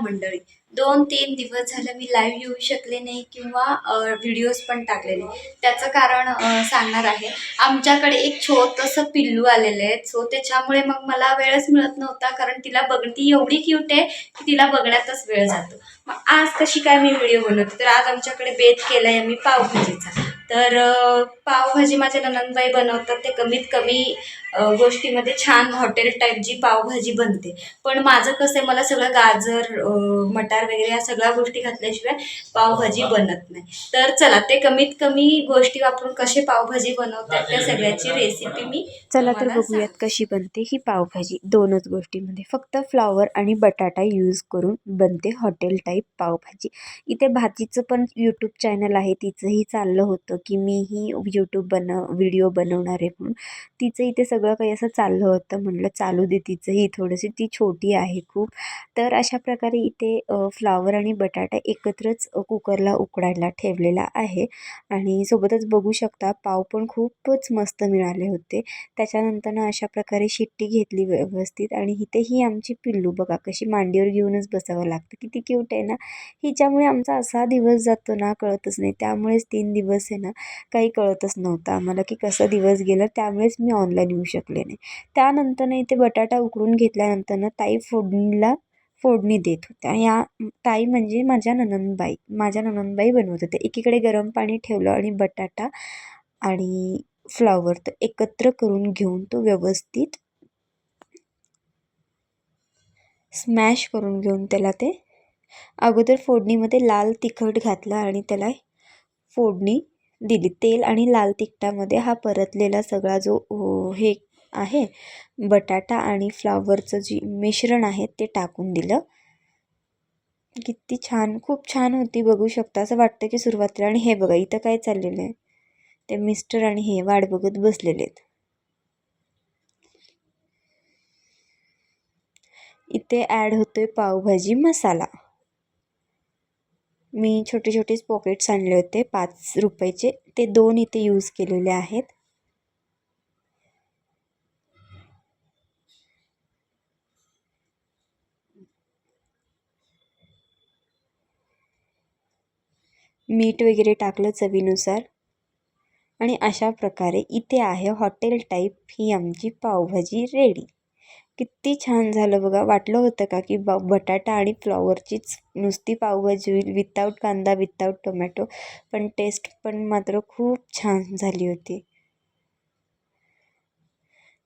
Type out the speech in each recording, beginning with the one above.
मंडळी दोन तीन दिवस झालं मी लाईव्ह येऊ शकले नाही किंवा व्हिडिओज पण टाकले नाही. त्याचं कारण सांगणार आहे. आमच्याकडे एक छोटंसं पिल्लू आलेलं आहे. सो त्याच्यामुळे मग मला वेळच मिळत नव्हता कारण तिला बघ ती एवढी क्यूट आहे की तिला बघण्यातच वेळ जातो. मग आज कशी काय मी व्हिडिओ बनवते? तर आज आमच्याकडे बेत केला आहे मी पावभाजीचा. तर पावभाजी माझ्या ननंदबाई बनवतात ते कमीत कमी गोष्टीमध्ये छान हॉटेल टाईप जी पावभाजी बनते. पण माझं कसं आहे मला सगळं गाजर मटार वगैरे या सगळ्या गोष्टी घातल्याशिवाय पावभाजी बनत नाही. तर चला ते कमीत कमी गोष्टी वापरून कसे पावभाजी बनवतात त्या सगळ्याची रेसिपी मी चला तर बघूयात कशी बनते ही पावभाजी. दोनच गोष्टीमध्ये. फक्त फ्लॉवर आणि बटाटा यूज करून बनते हॉटेल टाईप पावभाजी इथे भाजीचं पण यूट्यूब चॅनल आहे. तिचंही चाललं होतं की मीही यूट्यूब बनव व्हिडिओ बनवणार आहे म्हणून. तिचं इथे सगळं काही असं चाललं होतं. म्हणलं चालू दे तिचंही थोडंशी ती छोटी आहे खूप. तर अशा प्रकारे इथे फ्लॉवर आणि बटाटा एकत्रच कुकरला उकडायला ठेवलेला आहे. आणि सोबतच बघू शकता पाव पण खूपच मस्त मिळाले होते. त्याच्यानंतर ना अशा प्रकारे शिट्टी घेतली व्यवस्थित. आणि इथे ही आमची पिल्लू बघा कशी मांडीवर घेऊनच बसावं लागतं. किती क्यूट आहे ना हिच्यामुळे आमचा असा दिवस जातो ना कळतच नाही. त्यामुळेच तीन दिवस आहे ना काही कळतच नव्हतं आम्हाला की कसं दिवस गेलं त्यामुळेच मी ऑनलाईन येऊ शकले नाही. त्यानंतर ना इथे बटाटा उकडून घेतल्यानंतर ना ताई फोडणीला फोडणी देत होत्या. या ताई म्हणजे माझ्या ननंदबाई माझ्या ननंदबाई बनवत होत्या. एकीकडे गरम पाणी ठेवलं आणि बटाटा आणि फ्लॉवर तर एकत्र करून घेऊन तो व्यवस्थित स्मॅश करून घेऊन त्याला ते अगोदर फोडणीमध्ये लाल तिखट घातलं आणि त्याला फोडणी दिली. तेल आणि लाल तिखटामध्ये हा परतलेला सगळा जो हे आहे बटाटा आणि फ्लावरचं जी मिश्रण आहे ते टाकून दिलं. किती छान खूप छान होती बघू शकता. असं वाटतं की सुरुवातीला आणि हे बघा इथं काय चाललेलं आहे? ते मिस्टर आणि हे वाट बघत बसलेले आहेत. इथे ॲड होतोय पावभाजी मसाला. मी छोटे छोटेच पॉकेट्स आणले होते पाच रुपयाचे. ते दोन इथे यूज केलेले आहेत. मीठ वगैरे टाकलं चवीनुसार. आणि अशा प्रकारे इथे आहे हॉटेल टाईप ही आमची पावभाजी रेडी किती छान झालं बघा. वाटलं होतं का की ब बटाटा आणि फ्लॉवरचीच नुसती पावभाजी होईल विदाऊट कांदा विदाऊट टोमॅटो पण टेस्ट पण मात्र खूप छान झाली होती.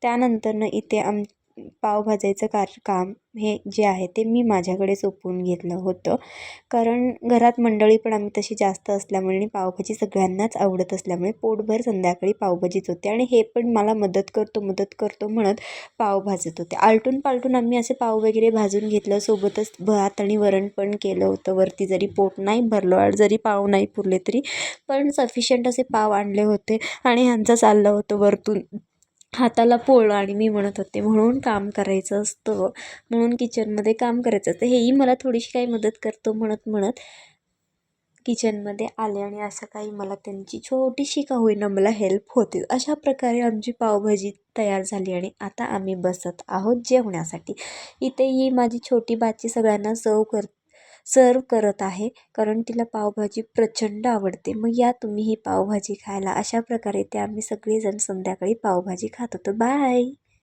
त्यानंतरनं इथे आम पाव भाजायचं कार काम हे जे आहे ते मी माझ्याकडे सोपवून घेतलं होतं. कारण घरात मंडळी पण आम्ही तशी जास्त असल्यामुळे आणि पावभाजी सगळ्यांनाच आवडत असल्यामुळे पोटभर संध्याकाळी पावभाजीच होते. आणि हे पण मला मदत करतो मदत करतो म्हणत पाव भाजत होते. आलटून पालटून आम्ही असे पाव वगैरे भाजून घेतलं. सोबतच भात आणि वरण पण केलं होतं. वरती जरी पोट नाही भरलं आणि जरी पाव नाही पुरले तरी पण सफिशियंट असे पाव आणले होते आणि ह्यांचा चाललं होतं वरतून. हाताला पोळं आणि मी म्हणत होते म्हणून काम करायचं असतं म्हणून किचनमध्ये काम करायचं असतं. हेही मला थोडीशी काही मदत करतो म्हणत म्हणत किचनमध्ये आले आणि असं काही मला त्यांची छोटीशी का होईना मला हेल्प होते अशा प्रकारे आमची पावभाजी तयार झाली आणि आता आम्ही बसत आहोत जेवण्यासाठी इथे ही माझी छोटी बाची सगळ्यांना सर्व कर सर्व करत आहे कारण तिला पावभाजी प्रचंड आवडते. मग या तुम्ही ही पावभाजी खायला अशा प्रकारे ते आम्ही सगळेजण संध्याकाळी पावभाजी खात होतो. बाय